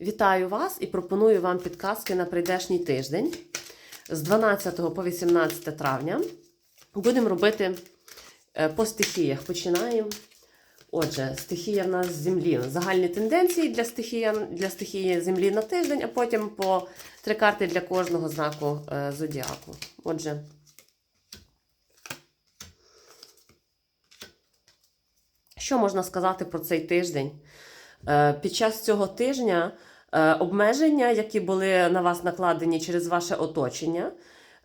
Вітаю вас і пропоную вам підказки на прийдешній тиждень з 12 по 18 травня. Будемо робити е, по стихіях. Починаємо. Отже, стихія в нас землі. Загальні тенденції для стихії, для стихії землі на тиждень, а потім по три карти для кожного знаку е, зодіаку. Отже. Що можна сказати про цей тиждень? Е, Під час цього тижня е, обмеження, які були на вас накладені через ваше оточення,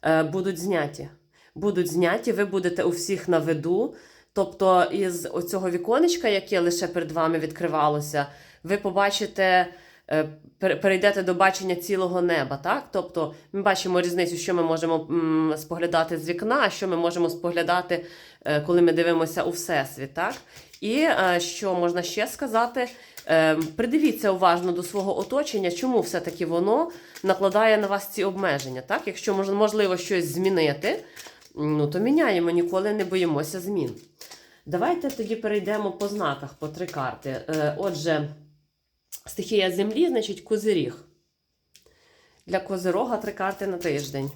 е, будуть зняті. Будуть зняті, ви будете у всіх на виду. Тобто, із оцього віконечка, яке лише перед вами відкривалося, ви побачите, перейдете до бачення цілого неба. Так? Тобто, ми бачимо різницю, що ми можемо споглядати з вікна, а що ми можемо споглядати, коли ми дивимося у всесвіт. Так? І е, що можна ще сказати? Е, Придивіться уважно до свого оточення, чому все-таки воно накладає на вас ці обмеження. Так? Якщо можливо щось змінити, ну то міняємо, ніколи не боїмося змін. Давайте тоді перейдемо по знаках по три карти. Е, Отже, стихія землі, значить, козиріг. Для козирога три карти на тиждень.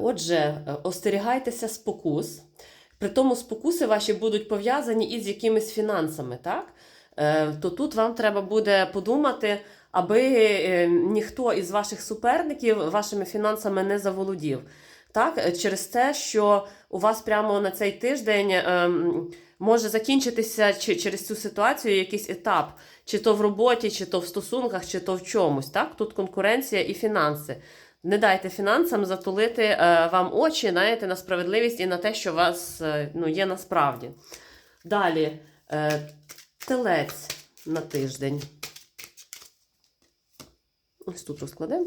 Отже, е, остерігайтеся спокус. При тому спокуси ваші будуть пов'язані із якимись фінансами, так? Е, То тут вам треба буде подумати, аби е, ніхто із ваших суперників вашими фінансами не заволодів. Так? Е, Через те, що у вас прямо на цей тиждень ем, може закінчитися чи через цю ситуацію якийсь етап, чи то в роботі, чи то в стосунках, чи то в чомусь. Так? Тут конкуренція і фінанси. Не дайте фінансам затулити е, вам очі, знаєте, на справедливість і на те, що у вас е, ну, є насправді. Далі, е, телець на тиждень. Ось тут розкладемо.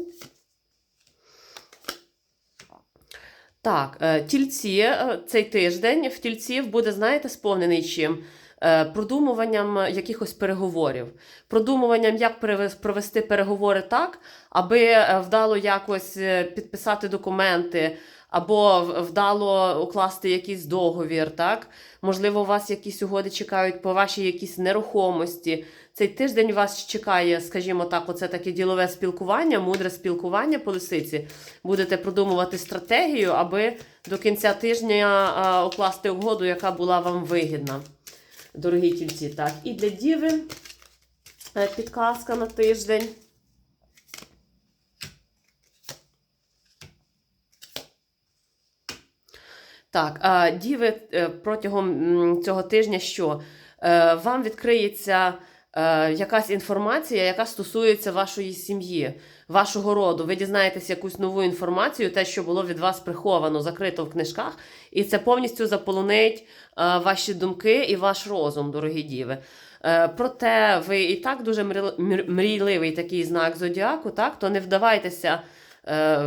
Так, тільці цей тиждень в тільців буде, знаєте, сповнений чим? Е, Продумуванням якихось переговорів, продумуванням, як провести переговори так, аби е, вдало якось е, підписати документи, або вдало укласти якийсь договір. Так? Можливо, у вас якісь угоди чекають по вашій якійсь нерухомості. Цей тиждень вас чекає, скажімо так, оце таке ділове спілкування, мудре спілкування по лисиці. Будете продумувати стратегію, аби до кінця тижня укласти угоду, яка була вам вигідна. Дорогі тільці, так. І для діви е, підказка на тиждень. Так, діви е, протягом цього тижня що? Е, Вам відкриється е, якась інформація, яка стосується вашої сім'ї, вашого роду. Ви дізнаєтесь якусь нову інформацію, те, що було від вас приховано, закрито в книжках, і це повністю заполонить е, ваші думки і ваш розум, дорогі діви. Е, Проте ви і так дуже мрійливий такий знак зодіаку, так? то не вдавайтеся. Е,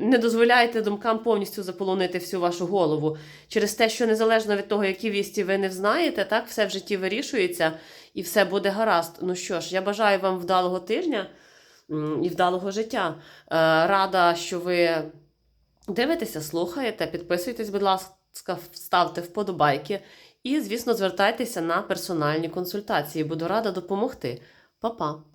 Не дозволяйте думкам повністю заполонити всю вашу голову через те, що незалежно від того, які вісті ви не знаєте, так все в житті вирішується і все буде гаразд. Ну що ж, я бажаю вам вдалого тижня і вдалого життя. Е, Рада, що ви дивитеся, слухаєте, підписуйтесь, будь ласка, ставте вподобайки. І, звісно, звертайтеся на персональні консультації. Буду рада допомогти. Па-па!